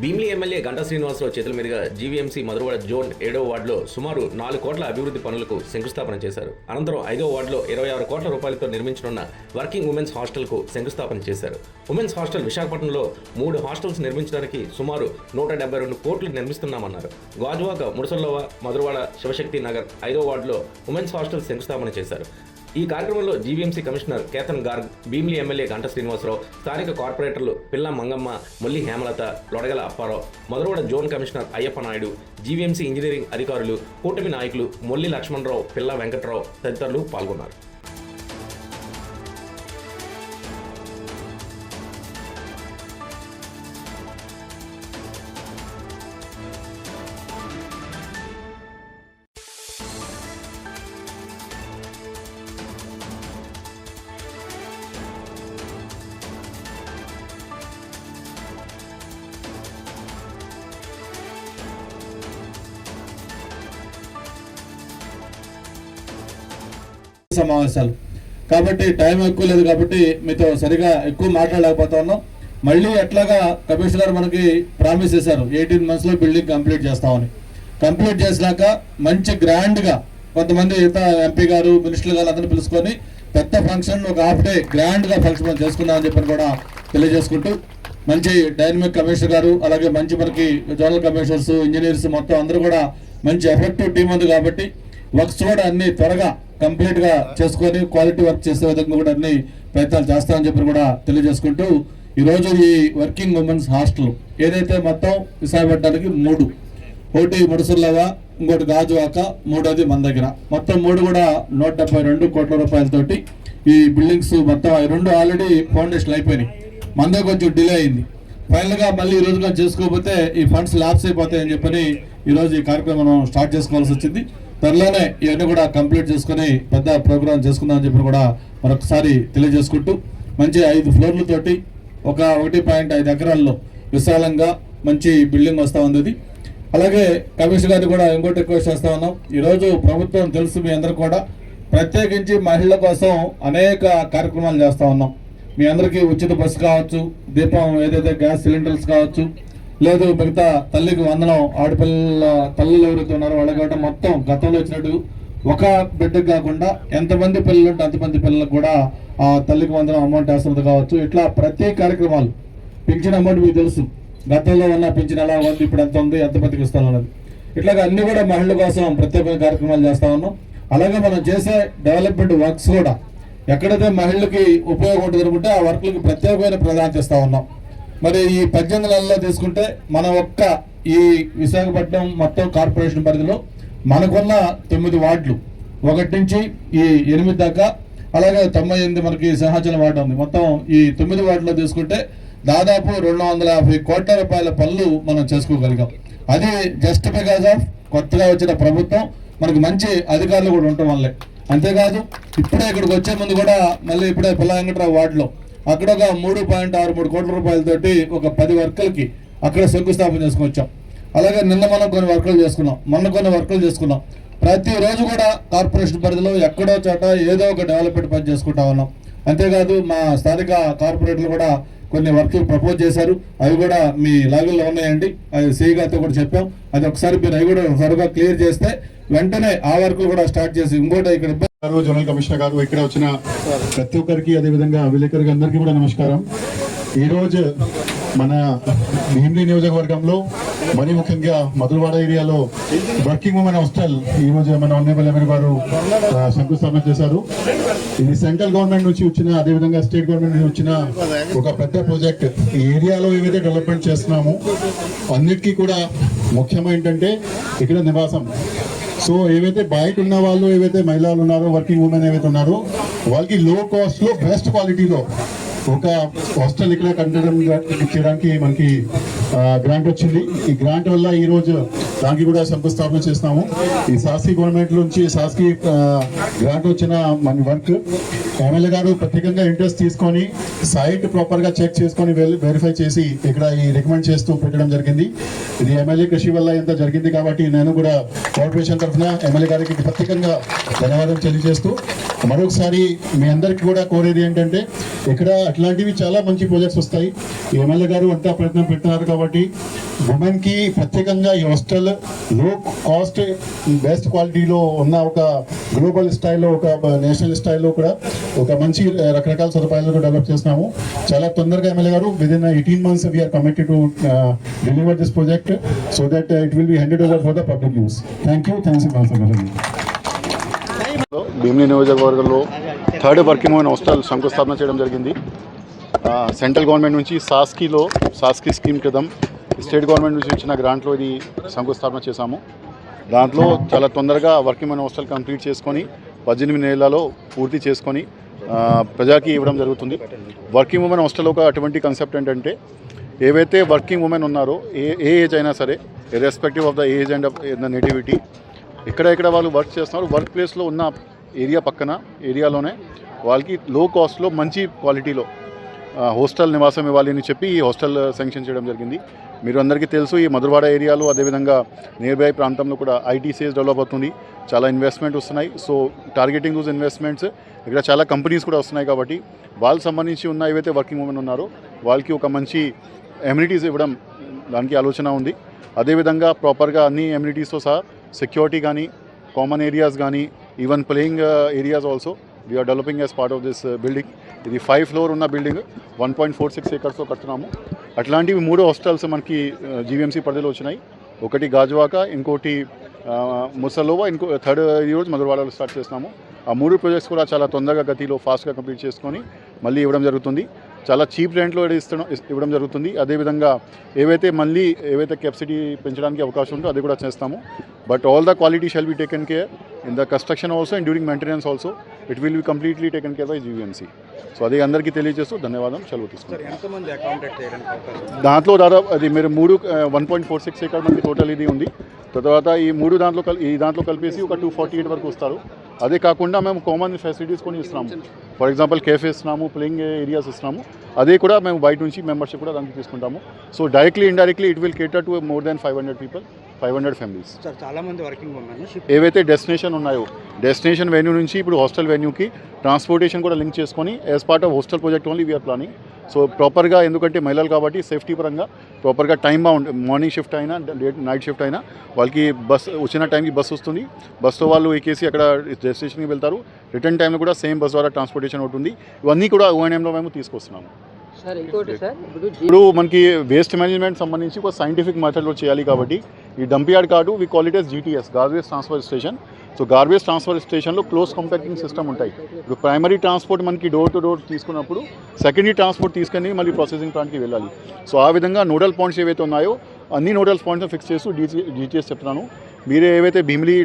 Bheemili MLA Ganta Srinivasarao చేతుల మీదుగా GVMC Madhurawada zone ఏడవ వార్డులో సుమారు నాలుగు కోట్ల అభివృద్ధి పనులకు శంకుస్థాపన చేశారు. అనంతరం ఐదవ వార్డులో ఇరవై ఆరు కోట్ల రూపాయలతో నిర్మించనున్న వర్కింగ్ ఉమెన్స్ హాస్టల్కు శంకుస్థాపన చేశారు. ఉమెన్స్ హాస్టల్ విశాఖపట్నంలో మూడు హాస్టల్స్ నిర్మించడానికి సుమారు నూట డెబ్బై రెండు కోట్లు నిర్మిస్తున్నామన్నారు. గాజువాక ముడసల్లోవ మధురవాడ శివశక్తి నగర్ ఐదో వార్డులో ఉమెన్స్ హాస్టల్ శంకుస్థాపన చేశారు. ఈ కార్యక్రమంలో GVMC commissioner Ketan Garg Bheemili MLA Ganta Srinivasa Rao స్థానిక కార్పొరేటర్లు Pilla Mangamma Molli Hemalatha Lodagala Apparao Madhurawada zone commissioner Ayyappa Naidu GVMC engineering అధికారులు కూటమి నాయకులు మొల్లి లక్ష్మణరావు పిల్ల వెంకట్రావు తదితరులు పాల్గొన్నారు. సమావేశాలు. కాబట్టి టైం ఎక్కువ లేదు కాబట్టి మీతో సరిగా ఎక్కువ మాట్లాడలేకపోతా ఉన్నాం మళ్ళీ ఎట్లాగా కమిషనర్ మనకి ప్రామిస్ చేశారు ఎయిటీన్ మంత్స్లో బిల్డింగ్ కంప్లీట్ చేస్తామని. కంప్లీట్ చేసినాక మంచి గ్రాండ్గా కొంతమంది ఇతర ఎంపీ గారు మినిస్టర్లు గారు అందరిని పిలుచుకొని పెద్ద ఫంక్షన్ ఒక హాఫ్ డే గ్రాండ్గా ఫంక్షన్ మనం చేసుకుందామని చెప్పని కూడా తెలియజేసుకుంటూ మంచి డైనమిక్ కమిషనర్ గారు అలాగే మంచి మనకి జోనల్ కమిషనర్స్ ఇంజనీర్స్ మొత్తం అందరూ కూడా మంచి ఎఫెక్టివ్ టీం ఉంది కాబట్టి వర్క్స్ కూడా అన్ని త్వరగా కంప్లీట్గా చేసుకొని క్వాలిటీ వర్క్ చేసే విధంగా కూడా అన్ని ప్రయత్నాలు చేస్తామని చెప్పి కూడా తెలియజేసుకుంటూ ఈ రోజు ఈ వర్కింగ్ ఉమెన్స్ హాస్టల్ ఏదైతే మొత్తం విశాఖపట్నానికి మూడు ఒకటి ముడుసుల్లవ ఇంకోటి గాజువాక మూడోది మన దగ్గర మొత్తం మూడు కూడా నూట డెబ్బై రెండు కోట్ల రూపాయలతోటి ఈ బిల్డింగ్స్ మొత్తం రెండు ఆల్రెడీ ఫౌండేషన్ అయిపోయినాయి. మన దగ్గర కొంచెం డిలే అయింది. ఫైనల్గా మళ్ళీ ఈ రోజుగా చేసుకోకపోతే ఈ ఫండ్స్ లాప్స్ అయిపోతాయని చెప్పని ఈరోజు ఈ కార్యక్రమం మనం స్టార్ట్ చేసుకోవాల్సి వచ్చింది. త్వరలోనే ఇవన్నీ కూడా కంప్లీట్ చేసుకుని పెద్ద ప్రోగ్రామ్ చేసుకుందామని చెప్పి కూడా మరొకసారి తెలియజేసుకుంటూ మంచి ఐదు ఫ్లోర్లతోటి ఒక ఒకటి పాయింట్ ఐదు ఎకరాల్లో విశాలంగా మంచి బిల్డింగ్ వస్తూ ఉంది ఇది. అలాగే కమిషనర్ గారిని కూడా ఇంకోటి రిక్వెస్ట్ చేస్తా ఉన్నాం. ఈరోజు ప్రభుత్వం తెలుసు మీ అందరూ కూడా ప్రత్యేకించి మహిళల కోసం అనేక కార్యక్రమాలు చేస్తూ ఉన్నాం. మీ అందరికీ ఉచిత బస్సు కావచ్చు దీపం ఏదైతే గ్యాస్ సిలిండర్స్ కావచ్చు లేదు మిగతా తల్లికి వందనం ఆడపిల్లల తల్లులు ఎవరైతే ఉన్నారో వాళ్ళకి కూడా మొత్తం గతంలో వచ్చినట్టు ఒక బిడ్డకు కాకుండా ఎంతమంది పిల్లలు ఉంటే అంతమంది పిల్లలకు కూడా ఆ తల్లికి వందనం అమౌంట్ వేస్తున్నది కావచ్చు. ఇట్లా ప్రతి కార్యక్రమాలు పింఛన్ అమౌంట్ మీకు తెలుసు. గతంలో ఉన్న పింఛన్ ఎలా ఉంది ఇప్పుడు ఎంత ఉంది ఎంత మందికి ఇస్తాను అన్నది. ఇట్లాగా అన్ని కూడా మహిళల కోసం ప్రత్యేకమైన కార్యక్రమాలు చేస్తా ఉన్నాం. అలాగే మనం చేసే డెవలప్మెంట్ వర్క్స్ కూడా ఎక్కడైతే మహిళలకి ఉపయోగం ఉంటుంది అనుకుంటే ఆ వర్క్లకు ప్రత్యేకమైన ప్రాధాన్యత ఇస్తా ఉన్నాం. మరి ఈ పద్దెనిమిది నెలల్లో తీసుకుంటే మన ఒక్క ఈ విశాఖపట్నం మొత్తం కార్పొరేషన్ పరిధిలో మనకున్న తొమ్మిది వార్డులు. ఒకటి నుంచి ఈ ఎనిమిది దాకా అలాగే తొంభై ఎనిమిది మనకి సింహాచలం వార్డు ఉంది. మొత్తం ఈ తొమ్మిది వార్డులో తీసుకుంటే దాదాపు రెండు వందల యాభై కోట్ల రూపాయల పనులు మనం చేసుకోగలిగాం. అది జస్ట్ బికాజ్ ఆఫ్ కొత్తగా వచ్చిన ప్రభుత్వం మనకు మంచి అధికారులు కూడా ఉండటం వల్లే. అంతేకాదు ఇప్పుడే ఇక్కడికి వచ్చే ముందు కూడా మళ్ళీ ఇప్పుడే పిల్ల వెంకట్రావు వార్డులో అక్కడ ఒక మూడు పాయింట్ ఆరు మూడు కోట్ల రూపాయలతోటి ఒక పది వర్కులకి అక్కడ శంకుస్థాపన చేసుకొచ్చాం అలాగే నిన్న మనం కొన్ని వర్కులు చేసుకున్నాం. మొన్న కొన్ని వర్కులు చేసుకున్నాం. ప్రతిరోజు కూడా కార్పొరేషన్ పరిధిలో ఎక్కడో చోట ఏదో ఒక డెవలప్మెంట్ పని చేసుకుంటా ఉన్నాం. అంతేకాదు మా స్థానిక కార్పొరేటర్లు కూడా కొన్ని వర్క్లు ప్రపోజ్ చేశారు. అవి కూడా మీ లాగుల్లో ఉన్నాయండి. అది సిఐ కూడా చెప్పాం. అది ఒకసారి మీరు అవి కూడా త్వరగా క్లియర్ చేస్తే వెంటనే ఆ వర్క్లు కూడా స్టార్ట్ చేసి ఇంకోటి ఇక్కడ గారు జనరల్ కమిషనర్ గారు ఇక్కడ వచ్చిన ప్రతి ఒక్కరికి అదేవిధంగా విలేకరికి అందరికీ కూడా నమస్కారం. ఈ రోజు మన భీమిలీ నియోజకవర్గంలో మరి ముఖ్యంగా మధురవాడ ఏరియాలో వర్కింగ్ ఉమెన్ హాస్టల్ ఈ రోజు మన ఆనరబుల్ గారు శంకుస్థాపన చేశారు. ఇది సెంట్రల్ గవర్నమెంట్ నుంచి వచ్చిన అదేవిధంగా స్టేట్ గవర్నమెంట్ నుంచి వచ్చిన ఒక పెద్ద ప్రాజెక్ట్. ఈ ఏరియాలో ఏవైతే డెవలప్మెంట్ చేస్తున్నామో అన్నిటికీ కూడా ముఖ్యం ఏంటంటే ఇక్కడ నివాసం. సో ఏవైతే బయట ఉన్న వాళ్ళు ఏవైతే మహిళలు ఉన్నారో వర్కింగ్ ఉమెన్ ఏవైతే ఉన్నారో వాళ్ళకి లో కాస్ట్లో బెస్ట్ క్వాలిటీలో ఒక హాస్టల్ ఇక్కడ కట్టడం చేయడానికి మనకి గ్రాంట్ వచ్చింది. ఈ గ్రాంట్ వల్ల ఈ రోజు దానికి కూడా శంకుస్థాపన చేస్తాము ఈ సాస్కి గవర్నమెంట్ నుంచి సాస్కి గ్రాంట్ వచ్చిన మన వర్క్ ఎమ్మెల్యే గారు ప్రత్యేకంగా ఇంట్రెస్ట్ తీసుకొని సైట్ ప్రాపర్గా చెక్ చేసుకొని వెరిఫై చేసి ఇక్కడ ఈ రికమెండ్ చేస్తూ పెట్టడం జరిగింది. ఇది ఎమ్మెల్యే కృషి వల్ల ఇంత జరిగింది కాబట్టి నేను కూడా కార్పొరేషన్ తరఫున ఎమ్మెల్యే గారికి ప్రత్యేకంగా ధన్యవాదం తెలియజేస్తూ మరొకసారి మీ అందరికి కూడా కోరేది ఏంటంటే ఇక్కడ అట్లాంటివి చాలా మంచి ప్రాజెక్ట్స్ వస్తాయి. ఎమ్మెల్యే గారు అంతా ప్రయత్నం పెట్టినారు కాబట్టి ఉమెన్కి ప్రత్యేకంగా ఈ హాస్టల్లో కాస్ట్ బెస్ట్ క్వాలిటీలో ఉన్న ఒక గ్లోబల్ స్టైల్లో ఒక నేషనల్ స్టైల్లో కూడా ఒక మంచి రకరకాల సదుపాయాలు డెవలప్ చేస్తున్నాము చాలా తొందరగా ఎమ్మెల్యే గారు within in eighteen months we are committed to deliver this project so that it will be handed over for the public use thank you thanks Bheemili నియోజకవర్గంలో థర్డ్ వర్కింగ్ ఉమెన్ హాస్టల్ శంకుస్థాపన చేయడం జరిగింది. Central government నుంచి సాస్కీలో SASCI scheme క్రితం state government నుంచి ఇచ్చిన గ్రాంట్లో ఇది శంకుస్థాపన చేశాము. దాంట్లో చాలా తొందరగా వర్కింగ్ మెన్ హాస్టల్ కంప్లీట్ చేసుకొని పద్దెనిమిది నెలలలో పూర్తి చేసుకొని ఆ, ప్రజాకి ఇవ్వడం జరుగుతుంది. వర్కింగ్ ఉమెన్ హాస్టల్ ఒక అటువంటి కాన్సెప్ట్ ఏంటంటే ఏవైతే వర్కింగ్ ఉమెన్ ఉన్నారో ఏ ఏ ఏజ్ అయినా సరే respective of the age and of the nativity ఇక్కడ ఇక్కడ వాళ్ళు వర్క్ చేస్తున్నారు వర్క్ ప్లేస్లో ఉన్న ఏరియా పక్కన ఏరియాలోనే వాళ్ళకి లో కాస్ట్లో మంచి క్వాలిటీలో హోస్టల్ నివాసం ఇవ్వాలి అని చెప్పి ఈ హాస్టల్ శాంక్షన్ చేయడం జరిగింది. మీరు అందరికీ తెలుసు ఈ మధురవాడ ఏరియాలో అదేవిధంగా నియర్ బై ప్రాంతంలో కూడా ఐటీసీఎస్ డెవలప్ అవుతుంది. చాలా ఇన్వెస్ట్మెంట్ వస్తున్నాయి. సో టార్గెటింగ్ దూస్ ఇన్వెస్ట్మెంట్స్ ఇక్కడ చాలా కంపెనీస్ కూడా వస్తున్నాయి కాబట్టి వాళ్ళకి సంబంధించి ఉన్న ఏవైతే వర్కింగ్ ఉమెన్ ఉన్నారో వాళ్ళకి ఒక మంచి ఎమ్యూనిటీస్ ఇవ్వడం దానికి ఆలోచన ఉంది. అదేవిధంగా ప్రాపర్గా అన్ని ఎమ్యూనిటీస్తో సహా సెక్యూరిటీ కానీ కామన్ ఏరియాస్ కానీ even playing areas also we are developing as part of this building ఇది ఫైవ్ ఫ్లోర్ ఉన్న building one point four six ఏకర్స్తో కడుతున్నాము అట్లాంటివి మూడు హాస్టల్స్ మనకి uh, జీవీఎంసీ పరిధిలో వచ్చినాయి. ఒకటి గాజువాక ఇంకోటి uh, ముసలోవా ఇంకో థర్డ్ ఈరోజు మధురవాడలో స్టార్ట్ చేస్తున్నాము ఆ మూడు ప్రాజెక్ట్స్ కూడా చాలా తొందరగా గతిలో ఫాస్ట్గా కంప్లీట్ చేసుకొని మళ్ళీ ఇవ్వడం జరుగుతుంది. చాలా చీప్ రెంట్లో ఇస్తడం ఇవ్వడం జరుగుతుంది. అదేవిధంగా ఏవైతే మళ్ళీ ఏవైతే కెపాసిటీ పెంచడానికి అవకాశం ఉందో అది కూడా చేస్తాము. But all the quality shall be taken care in the construction also and during maintenance also it will be completely taken care by GVMC so అది అందరికీ తెలియజేస్తూ ధన్యవాదం సెలవు తీసుకుంటాం దాంట్లో దాదాపు అది మీరు మూడు one point four six acre మనకి టోటల్ ఇది ఉంది. తర్వాత ఈ మూడు దాంట్లో కల్ ఈ దాంట్లో కలిపేసి ఒక టూ ఫార్టీ ఎయిట్ వరకు వస్తారు. అదే కాకుండా మేము కామన్ ఫెసిలిటీస్ కొని ఇస్తున్నాము. ఫర్ ఎగ్జాంపుల్ కేఫే ఇస్తున్నాము ప్లేయింగ్ ఏరియాస్ ఇస్తున్నాము. అదే కూడా మేము బయట నుంచి మెంబర్షిప్ కూడా దానికి తీసుకుంటాము. So directly indirectly it will cater to more than five hundred people five hundred families ఏవైతే డెస్టినేషన్ ఉన్నాయో డెస్టినేషన్ వెన్యూ నుంచి ఇప్పుడు హాస్టల్ వెన్యూకి ట్రాన్స్పోర్టేషన్ కూడా లింక్ చేసుకొని as part of hostel project only we are planning so ప్రాపర్గా ఎందుకంటే మహిళలు కాబట్టి సేఫ్టీ పరంగా ప్రాపర్గా టైం బాగుంది మార్నింగ్ షిఫ్ట్ అయినా లేట్ నైట్ షిఫ్ట్ అయినా వాళ్ళకి బస్ వచ్చిన టైంకి బస్ వస్తుంది. బస్తో వాళ్ళు ఎక్కేసి అక్కడ డెస్టినేషన్కి వెళ్తారు. రిటర్న్ టైంలో కూడా సేమ్ బస్ ద్వారా ట్రాన్స్పోర్టేషన్ అవుతుంది. ఇవన్నీ కూడా ఓఎన్ఎంలో మేము తీసుకొస్తున్నాము. సార్ ఇంకోటి సార్ ఇప్పుడు మనకి వేస్ట్ మేనేజ్మెంట్ సంబంధించి ఒక సైంటిఫిక్ మెథడ్లో చేయాలి కాబట్టి ఈ dump yard card we call it S GTS garbage transfer station so garbage transfer స్టేషన్లో క్లోజ్ కంపాక్టింగ్ సిస్టమ్ ఉంటాయి. ఇప్పుడు ప్రైమరీ ట్రాన్స్పోర్ట్ మనకి డోర్ టు డోర్ తీసుకున్నప్పుడు సెకండరీ ట్రాన్స్పోర్ట్ తీసుకొని మళ్ళీ ప్రాసెసింగ్ ప్లాంట్కి వెళ్ళాలి. సో ఆ విధంగా నోడల్ పాయింట్స్ ఏవైతే ఉన్నాయో అన్ని నోడల్ పాయింట్స్ ఫిక్స్ చేస్తూ డీజీ జీటీఎస్ చెప్తున్నాను. మీరే ఏవైతే భీమిలీ